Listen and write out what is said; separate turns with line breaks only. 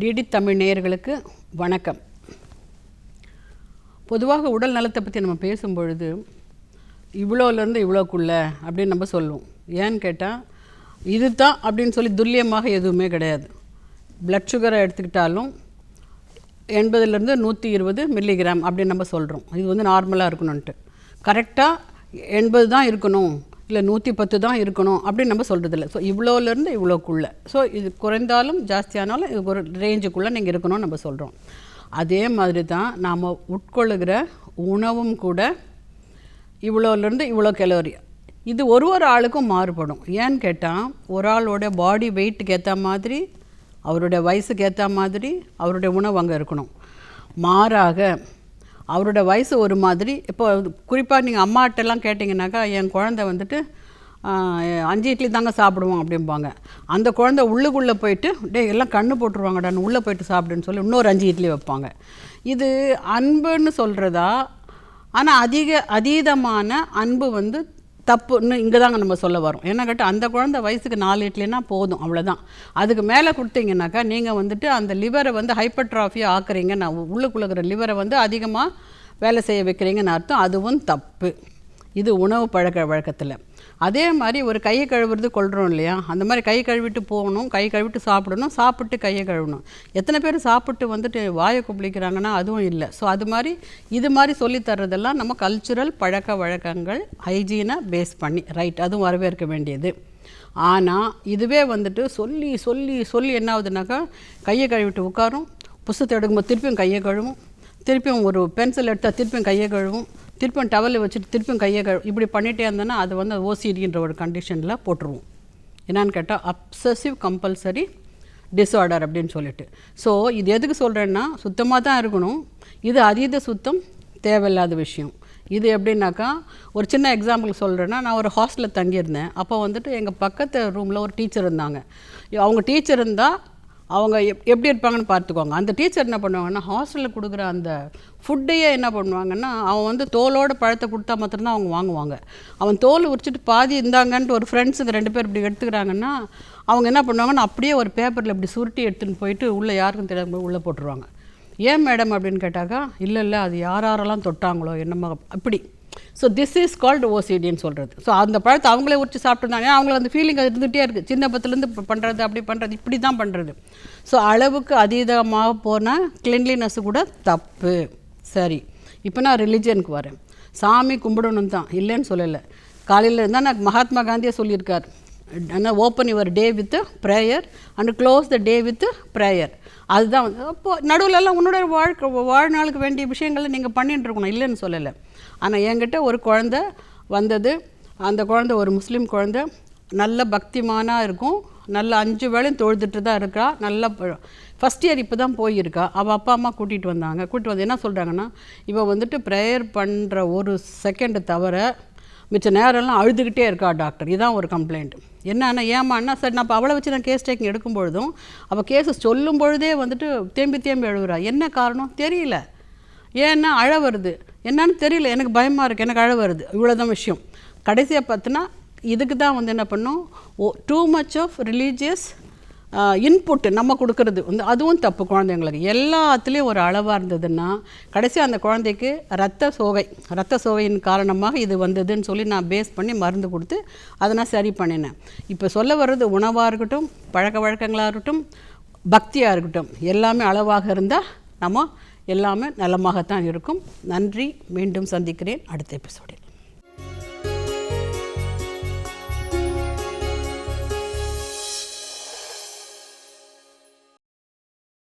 DD Tamil நேயர்களுக்கு வணக்கம். பொதுவாக உடல் நலத்தை பற்றி நம்ம பேசும்பொழுது இவ்வளோலேருந்து இவ்வளோக்குள்ள அப்படின்னு நம்ம சொல்லுவோம். ஏன்னு கேட்டால் இது தான் அப்படின்னு சொல்லி துல்லியமாக எதுவுமே கிடையாது. பிளட் சுகரை எடுத்துக்கிட்டாலும் எண்பதுலேருந்து நூற்றி இருபது மில்லிகிராம் அப்படின்னு நம்ம சொல்கிறோம் இது வந்து நார்மலாக இருக்கணும்ன்ட்டு. கரெக்டாக எண்பது தான் இருக்கணும். இல்லை நூற்றி பத்து தான் இருக்கணும் அப்படின்னு நம்ம சொல்கிறதில்ல ஸோ இவ்வளோலேருந்து இவ்வளோக்குள்ளே ஸோ இது குறைந்தாலும் ஜாஸ்தியானாலும் இது ஒரு ரேஞ்சுக்குள்ளே நீங்கள் இருக்கணும்னு நம்ம சொல்கிறோம் அதே மாதிரி தான் நாம் உட்கொள்ளுகிற உணவும் கூட இவ்வளோலேருந்து இவ்வளோ கலோரி இது ஒரு ஒரு ஆளுக்கும் மாறுபடும். ஏன்னு கேட்டால் ஒரு ஆளோட பாடி வெயிட்டுக்கு ஏற்ற மாதிரி அவருடைய வயசுக்கு ஏற்ற மாதிரி அவருடைய உணவு அங்கே இருக்கணும். மாறாக அவரோட வயசு ஒரு மாதிரி. இப்போ குறிப்பாக நீங்கள் அம்மாட்டெல்லாம் கேட்டிங்கனாக்கா என் குழந்தை வந்துட்டு அஞ்சு இட்லி தாங்க சாப்பிடுவோம் அப்படிம்பாங்க. அந்த குழந்தை உள்ளுக்குள்ளே போயிட்டு டே எல்லாம் கண்ணு போட்டுருவாங்கடான்னு உள்ளே போயிட்டு சாப்பிடுன்னு சொல்லி இன்னொரு அஞ்சு இட்லி வைப்பாங்க. இது அன்புன்னு சொல்கிறதா ஆனால் அதிக அதீதமான அன்பு வந்து தப்புன்னு இங்கே தாங்க நம்ம சொல்ல வரோம். என்ன கேட்டால் அந்த குழந்தை வயசுக்கு நாலு இட்லினா போதும் அவ்வளோதான் அதுக்கு மேலே கொடுத்தீங்கன்னாக்கா நீங்கள் வந்துட்டு அந்த லிவரை வந்து ஹைப்பர்ட்ராஃபியாக ஆக்குறீங்க நான் உள்ளுக்குள்ளே இருக்கிற லிவரை வந்து அதிகமாக வேலை செய்ய வைக்கிறீங்கன்னு அர்த்தம். அதுவும் தப்பு. இது உணவு பழக்க வழக்கத்தில். அதே மாதிரி ஒரு கையை கழுவுறது கொள்கிறோம் இல்லையா? அந்த மாதிரி கை கழுவிட்டு போகணும் கை கழுவிட்டு சாப்பிடணும் சாப்பிட்டு கையை கழுவணும். எத்தனை பேர் சாப்பிட்டு வந்துட்டு வாயை குப்பிளிக்கிறாங்கன்னா அதுவும் இல்லை. ஸோ அது மாதிரி இது மாதிரி சொல்லித் தர்றதெல்லாம் நம்ம கல்ச்சுரல் பழக்க வழக்கங்கள் ஹைஜீனை பேஸ் பண்ணி ரைட் அதுவும் வரவேற்க வேண்டியது. ஆனால் இதுவே வந்துட்டு சொல்லி சொல்லி சொல்லி என்ன ஆகுதுனாக்கா கையை கழுவிட்டு உட்காரும் புஸ்தத்தை எடுக்கும்போது திருப்பியும் கையை கழுவும் திருப்பியும் ஒரு பென்சில் எடுத்தால் திருப்பியும் கையை கழுவும் திருப்பியும் டவலில் வச்சுட்டு திருப்பியும் கையை கழு இப்படி பண்ணிகிட்டே இருந்தோன்னா அது வந்து ஓசிடின்ற ஒரு கண்டிஷனில் போட்டுருவோம். என்னன்னு கேட்டால் அப்சசிவ் கம்பல்சரி டிஸார்டர் அப்படின்னு சொல்லிட்டு. ஸோ இது எதுக்கு சொல்கிறேன்னா சுத்தமாக தான் இருக்கணும். இது அதீத சுத்தம் தேவையில்லாத விஷயம். இது எப்படின்னாக்கா ஒரு சின்ன எக்ஸாம்பிள் சொல்கிறேன்னா நான் ஒரு ஹாஸ்டலில் தங்கியிருந்தேன். அப்போ வந்துட்டு எங்கள் பக்கத்து ரூமில் ஒரு டீச்சர் இருந்தாங்க. அவங்க டீச்சர் இருந்தால் அவங்க எப் எப்படி இருப்பாங்கன்னு பார்த்துக்கோங்க. அந்த டீச்சர் என்ன பண்ணுவாங்கன்னா ஹாஸ்டலில் கொடுக்குற அந்த ஃபுட்டையே என்ன பண்ணுவாங்கன்னா அவன் வந்து தோலோட பழத்தை கொடுத்தா மாத்திரம்தான் அவங்க வாங்குவாங்க. அவன் தோல் உரிச்சிட்டு பாதி இருந்தாங்கன்ட்டு ஒரு ஃப்ரெண்ட்ஸுங்க ரெண்டு பேர் இப்படி எடுத்துக்கிறாங்கன்னா அவங்க என்ன பண்ணுவாங்கன்னா அப்படியே ஒரு பேப்பரில் இப்படி சுருட்டி எடுத்துன்னு போயிட்டு உள்ளே யாருக்கும் தெரியாம உள்ளே போட்டுருவாங்க. ஏன் மேடம் அப்படின்னு கேட்டாக்கா இல்லை இல்லை அது யார் யாரெல்லாம் தொட்டாங்களோ என்னமோ அப்படி. ஸோ திஸ் இஸ் கால்டு ஓசிடின்னு சொல்கிறது ஸோ அந்த பழத்தை அவங்களே உரிச்சு சாப்பிட்டுருந்தாங்க. ஏன்னா அவங்களுக்கு அந்த ஃபீலிங் அது இருந்துகிட்டே இருக்குது சின்ன பத்துலேருந்து பண்ணுறது அப்படி பண்ணுறது இப்படி தான் பண்ணுறது ஸோ அளவுக்கு அதீதமாக போனால் கிளென்லினஸ் கூட தப்பு. சரி. இப்போ நான் ரிலிஜனுக்கு வரேன். சாமி கும்பிடணும் தான். இல்லைன்னு சொல்லலை. காலையில் இருந்தால் நான் மகாத்மா காந்தியே சொல்லியிருக்கார். ஆனால் open your day with prayer and close the day with prayer அதுதான் வந்து அப்போது நடுவுலலாம் உன்னோட வாழ்க்கை வாழ்நாளுக்கு வேண்டிய விஷயங்களை நீங்கள் பண்ணிட்டு இருக்கணும். இல்லைன்னு சொல்லலை. ஆனால் என்கிட்ட ஒரு குழந்த வந்தது. அந்த குழந்த ஒரு முஸ்லீம் குழந்த. நல்ல பக்திமானாக இருக்கும். நல்ல அஞ்சு வேளையும் தொழுதுட்டு தான் இருக்கா. நல்ல ஃபஸ்ட் இயர் இப்போ தான் போயிருக்கா. அவள் அப்பா அம்மா கூட்டிகிட்டு வந்தாங்க. கூட்டிகிட்டு வந்து என்ன சொல்கிறாங்கன்னா இவள் வந்துட்டு ப்ரேயர் பண்ணுற ஒரு செகண்டு தவிர மிச்ச நேரம்லாம் அழுதுகிட்டே இருக்கா டாக்டர் இதுதான் ஒரு கம்ப்ளைண்ட் என்னன்னா ஏமான்னா சரி நான் இப்போ அவளை வச்சு நான் கேஸ் டேக்கிங் எடுக்கும் பொழுதும் அவள் கேஸை சொல்லும் பொழுதே வந்துட்டு தேம்பி தேம்பி எழுதுறா என்ன காரணம்? தெரியல. ஏன்னா அழ வருது. என்னன்னு தெரியல எனக்கு பயமாக இருக்குது எனக்கு அழ வருது. இவ்வளோதான் விஷயம். கடைசியாக பார்த்தினா இதுக்கு தான் வந்து என்ன பண்ணும்? ஓ too much of religious input நம்ம கொடுக்கறது. வந்து அதுவும் தப்பு குழந்தைங்களுக்கு. எல்லாத்துலேயும் ஒரு அளவாக இருந்ததுன்னா கடைசி அந்த குழந்தைக்கு ரத்த சோகை ரத்த சோகையின் காரணமாக இது வந்ததுன்னு சொல்லி நான் பேஸ் பண்ணி மருந்து கொடுத்து அதை நான் சரி பண்ணினேன். இப்போ சொல்ல வர்றது உணவாக இருக்கட்டும் பழக்க வழக்கங்களாக இருக்கட்டும் பக்தியாக இருக்கட்டும் எல்லாமே அளவாக இருந்தால் நம்ம எல்லாமே நலமாகத்தான் இருக்கும். நன்றி. மீண்டும் சந்திக்கிறேன் அடுத்த எபிசோடில்.